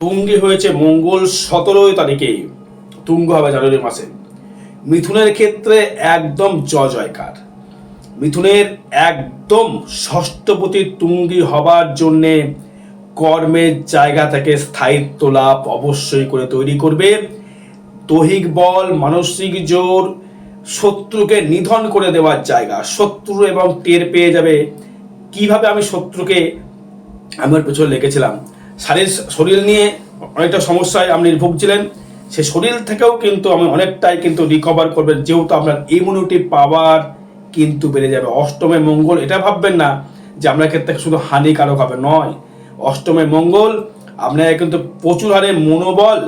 তুঙ্গে হয়েছে মঙ্গল সতেরোই তারিখে। তুঙ্গ হবে জানুয়ারি মাসে। মিথুনের ক্ষেত্রে একদম জয় জয়কার। মিথুনের একদম ষষ্ঠপতি তুঙ্গি হবার জন্যে কর্মের জায়গা থেকে স্থায়িত্ব লাভ অবশ্যই করে তৈরি করবে। দৈহিক বল, মানসিক জোর, শত্রুকে নিধন করে দেওয়ার জায়গা। শত্রু এবং টের পেয়ে যাবে। কীভাবে আমি শত্রুকে আমার পেছনে লেগেছিলাম। শারীর শরীর নিয়ে অনেকটা সমস্যায় আপনি ভুগছিলেন, সে শরীর থেকেও কিন্তু আমি অনেকটাই কিন্তু রিকভার করবেন, যেহেতু আপনার ইমিউনিটি পাওয়ার কিন্তু বেড়ে যাবে। অষ্টমে মঙ্গল, এটা ভাববেন না যে আপনার ক্ষেত্রে শুধু হানিকারক হবে, নয়। অষ্টমে মঙ্গল আপনাকে কিন্তু প্রচুর হারে মনোবল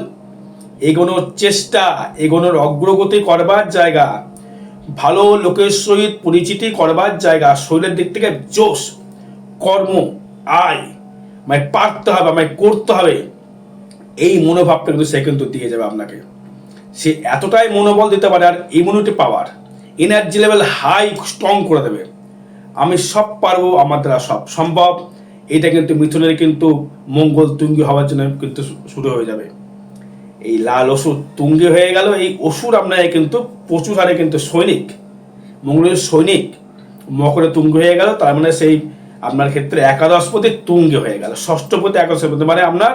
এগোনোর চেষ্টা, এগোনোর অগ্রগতি করবার জায়গা, ভালো লোকের সহিত পরিচিতি করবার জায়গা, শরীরের দিক থেকে জোশ, কর্ম, আয়। আমায় পারতে হবে, আমায় করতে হবে। এই মনোভাবটা কিন্তু সে কিন্তু দিয়ে যাবে আপনাকে। সে এতটাই মনোবল দিতে পারে আর immunity power energy level high strong করে দেবে। আমি সব পারব, আমার দ্বারা সব সম্ভব। এটা কিন্তু মিথুনের কিন্তু মঙ্গল তুঙ্গি হওয়ার জন্য কিন্তু শুরু হয়ে যাবে। এই লাল অসুর তুঙ্গে হয়ে গেল, এই অসুর আপনাকে কিন্তু প্রচুর হারে কিন্তু সৈনিক, মঙ্গলের সৈনিক, মকরে তুঙ্গ হয়ে গেল, তার মানে সেই আপনার ক্ষেত্রে একাদশপতি তুঙ্গে হয়ে গেল। ষষ্ঠপতি একাদশপতি মানে আপনার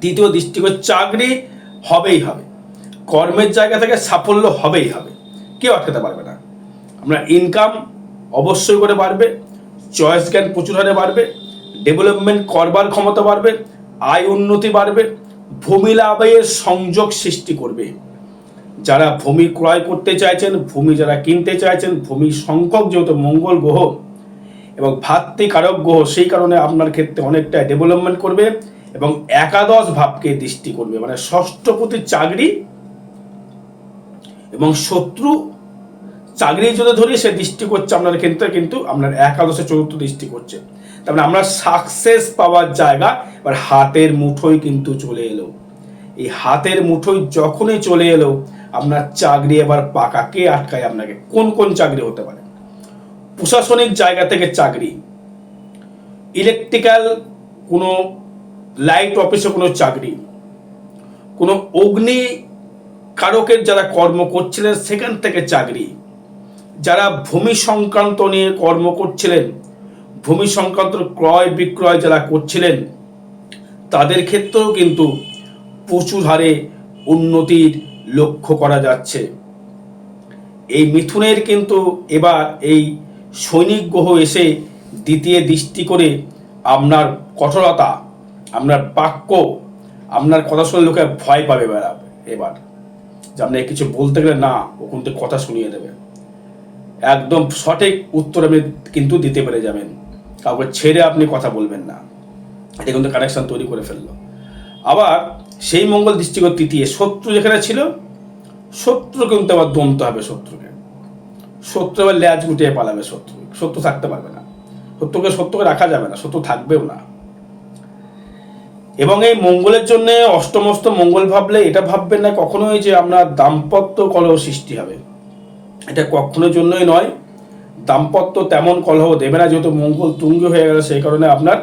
দ্বিতীয় দৃষ্টিকোণ চাকরি হবেই হবে। কর্মের জায়গা থেকে সাফল্য হবেই হবে। কেউ আটকাতে পারবে না। আপনার ইনকাম অবশ্যই করে বাড়বে চয়েস জ্ঞান প্রচুর হারে বাড়বে ডেভেলপমেন্ট করবার ক্ষমতা বাড়বে, আয় উন্নতি বাড়বে, ভূমি লাভের সংযোগ সৃষ্টি করবে। যারা ভূমি ক্রয় করতে চাইছেন, ভূমি যারা কিনতে চাইছেন, ভূমি সংখ্যক যেহেতু মঙ্গল গ্রহ এবং ভাতৃকারক সেই কারণে আপনার ক্ষেত্রে অনেকটা ডেভেলপমেন্ট করবে এবং একাদশ ভাবকে দৃষ্টি করবে। মানে ষষ্ঠপতির চাকরি এবং শত্রু চাকরি যদি ধরি, সে দৃষ্টি করছে আপনার ক্ষেত্রে কিন্তু আপনার একাদশে চতুর্থ দৃষ্টি করছে। তার মানে আমরা সাকসেস পাওয়ার জায়গা, এবার হাতের মুঠোই কিন্তু চলে এলো। এই হাতের মুঠোই যখনই চলে এলো, আপনার চাকরি এবার পাকাকে আটকায় আপনাকে? কোন কোন চাকরি হতে পারে? প্রশাসনিক জায়গা থেকে চাকরি। ইলেকট্রিক্যাল কোনো লাইট অফিসে কোনো চাকরি। কোনো অগ্নি কারকের যারা কর্ম করছিলেন, সেখান থেকে চাকরি। যারা ভূমি সংক্রান্ত নিয়ে কর্ম করছিলেন, ভূমি সংক্রান্ত ক্রয় বিক্রয় যারা করছিলেন, তাদের ক্ষেত্রেও কিন্তু প্রচুর হারে উন্নতির লক্ষ্য করা যাচ্ছে। এই মিথুনের কিন্তু এবার এই সৈনিক গ্রহ এসে দ্বিতীয় দৃষ্টি করে আপনার কঠোরতা, আপনার বাক্য, আপনার কথা শুনে লোকে ভয় পাবে এবার এবার। যে আপনাকে কিছু বলতে গেলে না ও কিন্তু কথা শুনিয়ে দেবে। একদম সঠিক উত্তর আপনি কিন্তু দিতে পেরে যাবেন। কাউকে ছেড়ে আপনি কথা বলবেন না। এটা কিন্তু কানেকশন তৈরি করে ফেলল। আবার সেই মঙ্গল দৃষ্টিকোণ তৃতীয় শত্রু যেখানে ছিল শত্রু কিন্তু আবার দমতে হবে শত্রুকে। শত্রু আবার ল্যাজ গুটিয়ে পালাবে শত্রু। শত্রু থাকতে পারবে না। শত্রুকে সত্যকে রাখা যাবে না, শত্রু থাকবেও না। এবং এই মঙ্গলের জন্য অষ্টমস্ত মঙ্গল ভাবলে এটা ভাববেন না কখনোই যে আপনার দাম্পত্য কলহ সৃষ্টি হবে। এটা কখনোর জন্যই নয়। দাম্পত্য তেমন কলহ দেবে না, যেহেতু মঙ্গল তুঙ্গ হয়ে গেল, সেই কারণে আপনার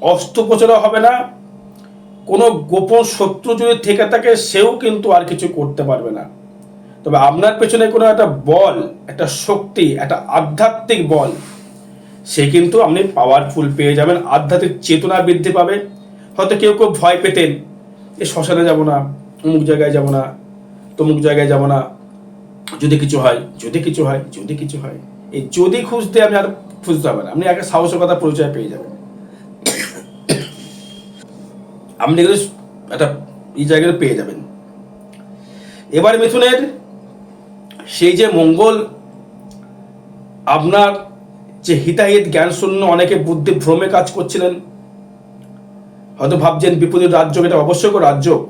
অস্ত্রোপচারও হবে না। কোনো গোপন শত্রু যদি থেকে থাকে, সেও কিন্তু আর কিছু করতে পারবে না। তবে আপনার পেছনে কোনো একটা বল, একটা শক্তি, একটা আধ্যাত্মিক বল, সে কিন্তু আপনি পাওয়ারফুল পেয়ে যাবেন, আধ্যাত্মিক চেতনা বৃদ্ধি পাবে। হয়তো কেউ কেউ ভয় পেতেন এ শ্মশানে যাব না, অমুক জায়গায় যাব না, তমুক জায়গায় যাব না। যদি কিছু হয়, যদি কিছু হয়, যদি কিছু হয়, এই যদি খুঁজতে আপনি আর খুঁজতে হবে না। আপনি আগে সাহসিকতা পরিচয় পেয়ে যাবেন। আপনি কিন্তু একটা এই জায়গাটা পেয়ে যাবেন। এবার মিথুনের সেই যে মঙ্গল, আপনার যে হিতাহিত জ্ঞান শূন্য অনেকে বুদ্ধি ভ্রমে কাজ করছিলেন। হয়তো ভাবছেন বিপদের রাজ্য, এটা অবশ্যই রাজ্য।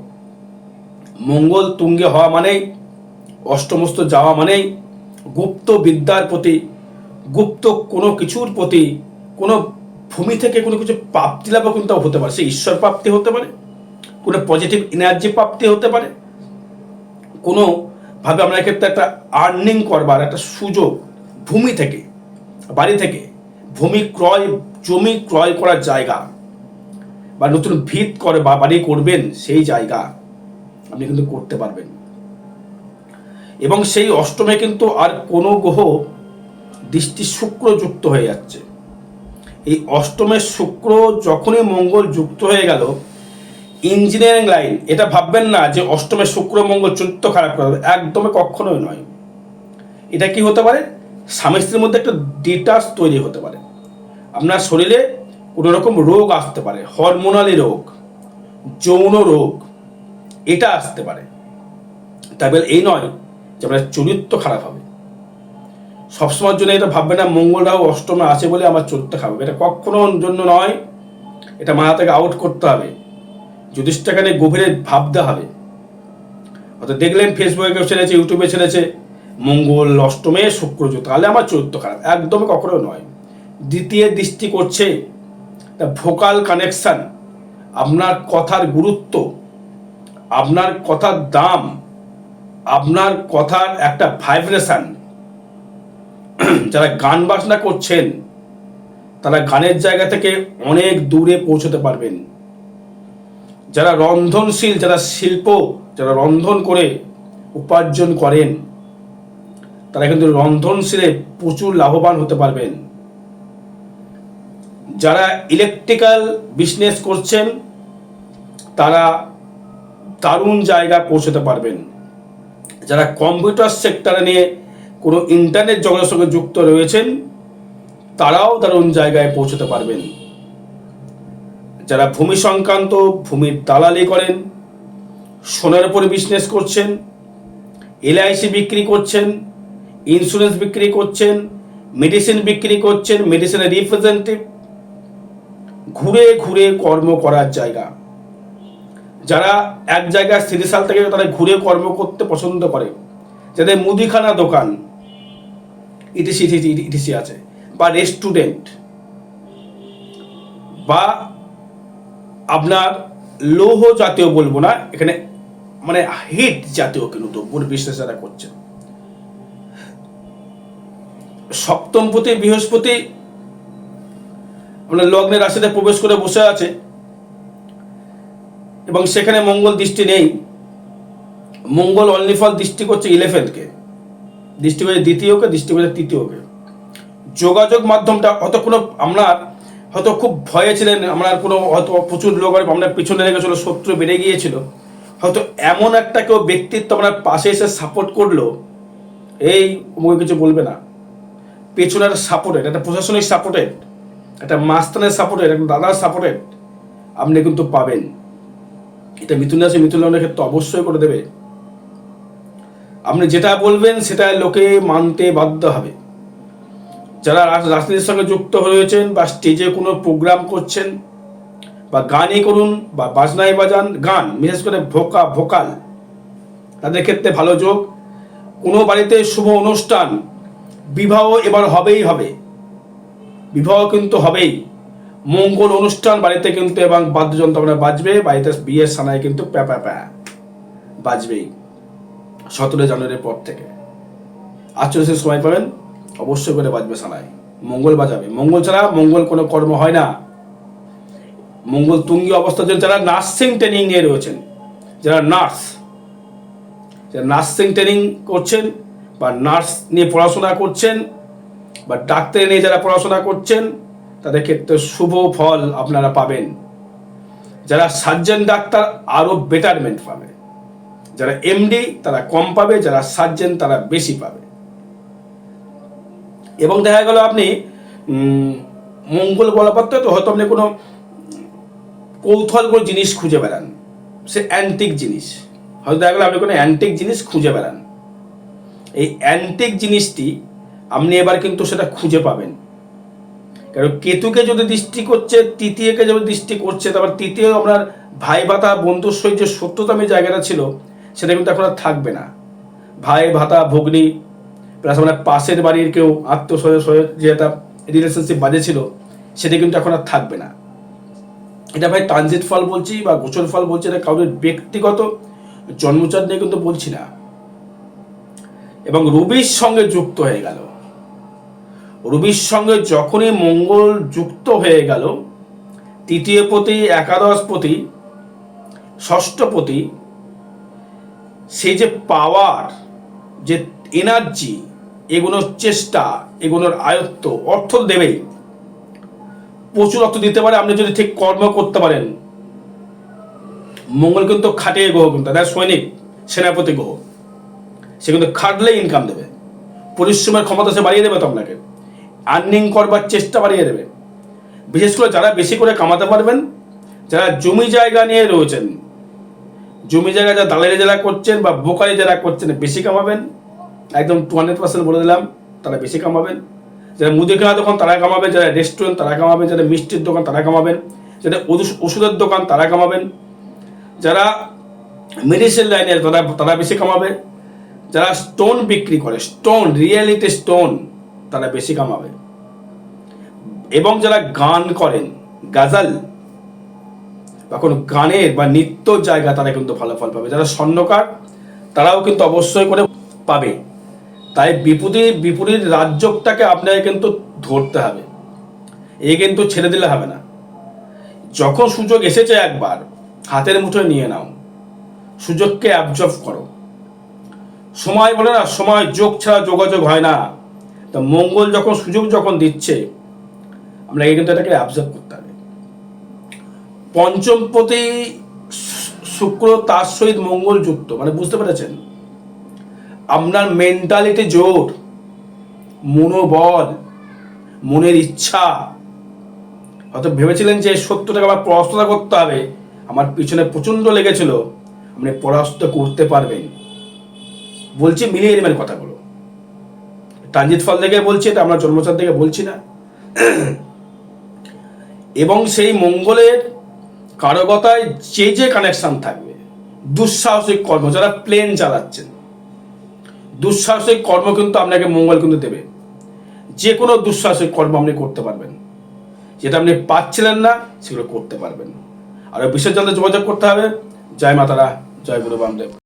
মঙ্গল তুঙ্গে হওয়া মানেই অষ্টমস্ত যাওয়া মানেই, গুপ্ত বিদ্যার প্রতি, গুপ্ত কোনো কিছুর প্রতি, কোনো ভূমি থেকে কোনো কিছু প্রাপ্তি লাভও কিন্তু হতে পারে। সে ঈশ্বর প্রাপ্তি হতে পারে, কোনো পজিটিভ এনার্জি প্রাপ্তি হতে পারে, কোনো ভাবে আমরা এক্ষেত্রে একটা আর্নিং করবার, একটা সুযোগ ভূমি থেকে, বাড়ি থেকে, ভূমি ক্রয়, জমি ক্রয় করার জায়গা বা নতুন ভিত করে বা বাড়ি করবেন সেই জায়গা আপনি কিন্তু করতে পারবেন। এবং সেই অষ্টমে কিন্তু আর কোনো গ্রহ দৃষ্টি শুক্র যুক্ত হয়ে যাচ্ছে। এই অষ্টমের শুক্র যখনই মঙ্গল যুক্ত হয়ে গেল ইঞ্জিনিয়ারিং লাইন, এটা ভাববেন না যে অষ্টমে শুক্র, মঙ্গল চরিত্র খারাপ করবে একদমই কখনোই নয়। এটা কি হতে পারে? স্বামী স্ত্রীর মধ্যে একটা ডিটাস তৈরি হতে পারে। আপনার শরীরে কোনো রকম রোগ আসতে পারে হরমোনালি রোগ, যৌন রোগ, এটা আসতে পারে। তাই বলে এই নয় যে আপনার চরিত্র খারাপ হবে। সবসময়ের জন্য এটা ভাববে না মঙ্গল রাহু অষ্টমে আছে বলে আমার চরিত্র খারাপ হবে। এটা কখনো জন্য নয়। এটা মাথা থেকে আউট করতে হবে। জ্যোতিষটাখানে গভীরে ভাবতে হবে। অর্থাৎ দেখলেন ফেসবুকে ছেড়েছে ইউটিউবে ছেড়েছে মঙ্গল অষ্টমে শুক্রজ তাহলে আমার চরিত্র খারাপ। একদমই কখনো নয়। দ্বিতীয় দৃষ্টি করছে, তা ভোকাল কানেকশান আপনার কথার গুরুত্ব, আপনার কথার দাম, আপনার কথার একটা ভাইব্রেশন যারা গান বাজনা করছেন, তারা গানের জায়গা থেকে অনেক দূরে পৌঁছতে পারবেন। যারা রন্ধনশীল, যারা শিল্প, যারা রন্ধন করে উপার্জন করেন, তারা কিন্তু রন্ধনশীলে প্রচুর লাভবান হতে পারবেন। যারা ইলেকট্রিক্যাল বিজনেস করছেন, তারা দারুণ জায়গা পৌঁছতে পারবেন। যারা কম্পিউটার সেক্টরে নিয়ে কোনো ইন্টারনেট জগতের সঙ্গে যুক্ত রয়েছেন, তারাও দারুণ জায়গায় পৌঁছতে পারবেন। যারা ভূমি সংক্রান্ত, ভূমির দালালি করেন, সোনার উপরে বিজনেস করছেন এলআইসি বিক্রি করছেন ইন্স্যুরেন্স বিক্রি করছেন মেডিসিন বিক্রি করছেন মেডিসিনের রিপ্রেজেন্টেটিভ ঘুরে ঘুরে কর্ম করার জায়গা। যারা এক জায়গায় স্থিতিশাল থেকে তারা ঘুরে কর্ম করতে পছন্দ করে, যাদের মুদিখানা দোকান ইটিসি ইটিসি আছে, বা রেস্টুরেন্ট বা আপনার লৌহ জাতীয় বলব না, এখানে মানে হিট জাতীয় কিন্তু দ্রব্যর যারা করছেন। সপ্তমপতি বৃহস্পতি, আপনার লগ্নের রাশিতে প্রবেশ করে বসে আছে, এবং সেখানে মঙ্গল দৃষ্টি নেই। মঙ্গল অনলিফল দৃষ্টি করছে ইলেভেন্থকে দৃষ্টি করছে দ্বিতীয়কে, দৃষ্টি করছে তৃতীয়কে। যোগাযোগ মাধ্যমটা হয়তো কোনো আপনার হয়তো খুব ভয়ে ছিলেন আপনার কোনো হয়তো প্রচুর লোক আপনার পিছনে লেগেছিল শত্রু বেড়ে গিয়েছিল। হয়তো এমন একটা কেউ ব্যক্তিত্ব আপনার পাশে এসে সাপোর্ট করল, এই মুখে কিছু বলবে না। পেছনের সাপোর্টেড একটা প্রশাসনিক সাপোর্টেড একটা মাস্তানের সাপোর্টেড একটা দাদার সাপোর্টেড আপনি কিন্তু পাবেন। এটা মিথুন রাশি, মিথুন লগ্নের ক্ষেত্রে অবশ্যই করে দেবে। আপনি যেটা বলবেন, সেটা লোকে মানতে বাধ্য হবে। যারা রাজ- রাজনীতির সঙ্গে যুক্ত হয়েছেন বা স্টেজে কোনো প্রোগ্রাম করছেন, বা গানই করুন, বা বাজনাই বাজান, গান, বিশেষ করে ভোকা, ভোকাল, তাদের ক্ষেত্রে ভালো যোগ। কোনো বাড়িতে শুভ অনুষ্ঠান, বিবাহ এবার হবেই হবে। বিবাহ কিন্তু হবেই। মঙ্গল অনুষ্ঠান বাড়িতে কিন্তু এবং বাদ্যযন্ত্র আপনার বাজবে, বাড়িতে বিয়ের সানায় কিন্তু প্যা প্যা বাজবেই। সতেরো জানুয়ারির পর থেকে। আটচল্লিশের সময় পাবেন। অবশ্যই করে বাজবে সানায় মঙ্গল বাজাবে। মঙ্গল ছাড়া মঙ্গল কোনো কর্ম হয় না। মঙ্গল তুঙ্গি অবস্থার জন্য যারা নার্সিং ট্রেনিং নিয়ে রয়েছেন, যারা নার্স যারা নার্সিং ট্রেনিং করছেন বা নার্স নিয়ে পড়াশোনা করছেন বা ডাক্তারি নিয়ে যারা পড়াশোনা করছেন, তাদের ক্ষেত্রে শুভ ফল আপনারা পাবেন। যারা সার্জন ডাক্তার আরও বেটারমেন্ট পাবে। যারা এমডি তারা কম পাবে, যারা সার্জন তারা বেশি পাবে। এবং দেখা গেল আপনি মঙ্গল বলপত্র তো হয়তো আপনি কোনো কৌতূহল কোনো জিনিস খুঁজে বেড়ান। সে অ্যান্টিক জিনিস। হয়তো দেখা গেল আপনি কোনো অ্যান্টিক জিনিস খুঁজে বেড়ান। এই অ্যান্টিক জিনিসটি আপনি এবার কিন্তু সেটা খুঁজে পাবেন। কারণ কেতুকে যদি দৃষ্টি করছে, তৃতীয়কে যদি দৃষ্টি করছে, তারপর তৃতীয় আপনার ভাই ভাতা বন্ধুর সহিত যে সত্যতামী জায়গাটা ছিল, সেটা কিন্তু এখন আর থাকবে না। ভাই, ভাতা, ভগ্নি প্লাস আপনার পাশের বাড়ির কেউ আত্মীয় যে একটা রিলেশনশিপ বাজে ছিল, সেটা কিন্তু এখন আর থাকবে না। এটা ভাই ট্রানজিট ফল বলছি বা গোচর ফল বলছি, এটা কাউদের ব্যক্তিগত জন্মচার নিয়ে কিন্তু বলছি না। এবং রবির সঙ্গে যুক্ত হয়ে গেল। রবির সঙ্গে যখনই মঙ্গল যুক্ত হয়ে গেল, তৃতীয় পতি, একাদশ পতি ষষ্ঠপতি সেই যে পাওয়ার যে এনার্জি এগুলোর চেষ্টা এগুলোর আয়ত্ত, অর্থ দেবেই প্রচুর অর্থ দিতে পারে, আপনি যদি ঠিক কর্ম করতে পারেন। মঙ্গল কিন্তু খাটিয়ে গ্রহ কিন্তু তার সৈনিক, সেনাপতি গ্রহ। সে কিন্তু খাটলে ইনকাম দেবে। পরিশ্রমের ক্ষমতা সে বাড়িয়ে দেবে তো আপনাকে। আর্নিং করবার চেষ্টা বাড়িয়ে দেবে। বিশেষ করে যারা বেশি করে কামাতে পারবেন, যারা জমি জায়গা নিয়ে রয়েছেন, জমি জায়গা যারা দালালি যারা করছেন বা বোকারি যারা করছেন, বেশি কামাবেন একদম টু হান্ড্রেড পার্সেন্ট বলে দিলাম, তারা বেশি কামাবেন। যারা মুদিখানা দোকান, তারা কামাবেন। যারা রেস্টুরেন্ট তারা কামাবেন। যারা মিষ্টির দোকান, তারা কামাবেন। যারা ওষুধের দোকান, তারা কামাবেন। যারা মেডিসিন লাইনের তারা তারা বেশি কামাবে। যারা স্টোন বিক্রি করে স্টোন রিয়েলিটি স্টোন তারা বেশি কামাবে। এবং যারা গান করেন, গাজাল, বা কোনো গানের বা নৃত্য জায়গা, তারা কিন্তু ভালো ফল পাবে। যারা স্বর্ণকার, তারাও কিন্তু অবশ্যই করে পাবে। তাই বিপদী বিপরীত রাজ্যটাকে আপনাকে কিন্তু ধরতে হবে। এ কিন্তু ছেড়ে দিলে হবে না। যখন সুযোগ এসেছে একবার, হাতের মুঠোয় নিয়ে নাও। সুযোগকে অ্যাবজর্ভ করো। সময় বলে না, সময় যোগ ছাড়া যোগাযোগ হয় না। তা মঙ্গল যখন সুযোগ যখন দিচ্ছে, আমরা কিন্তু এটাকে অ্যাবজর্ভ করতে হবে। পঞ্চমপতি শুক্র তার সহিত মঙ্গল যুক্ত মানে বুঝতে পেরেছেন? আপনার মেন্টালিটি জোর, মনোবল, মনের ইচ্ছা। হয়তো ভেবেছিলেন যে সত্যটাকে আবার পড়াশোনা করতে হবে। আমার পিছনে প্রচণ্ড লেগেছিল। আপনি পড়াশোনা করতে পারবেন। বলছি মিলিয়ে নেবেন কথাগুলো। ট্রানজিট ফল থেকে বলছি, এটা আমরা জন্মচার থেকে বলছি না। এবং সেই মঙ্গলের কারকতায় যে যে কানেকশন থাকবে, দুঃসাহসিক কর্ম, যারা প্লেন চালাচ্ছেন দুঃসাহসিক কর্ম কিন্তু আপনাকে মঙ্গল কিন্তু দেবে। যে কোনো দুঃসাহসিক কর্ম আপনি করতে পারবেন। যেটা আপনি পাচ্ছিলেন না, সেগুলো করতে পারবেন। আর বিশেষ জন্য যোগাযোগ করতে হবে। জয় মাতারা, জয় গুরু বামদেব।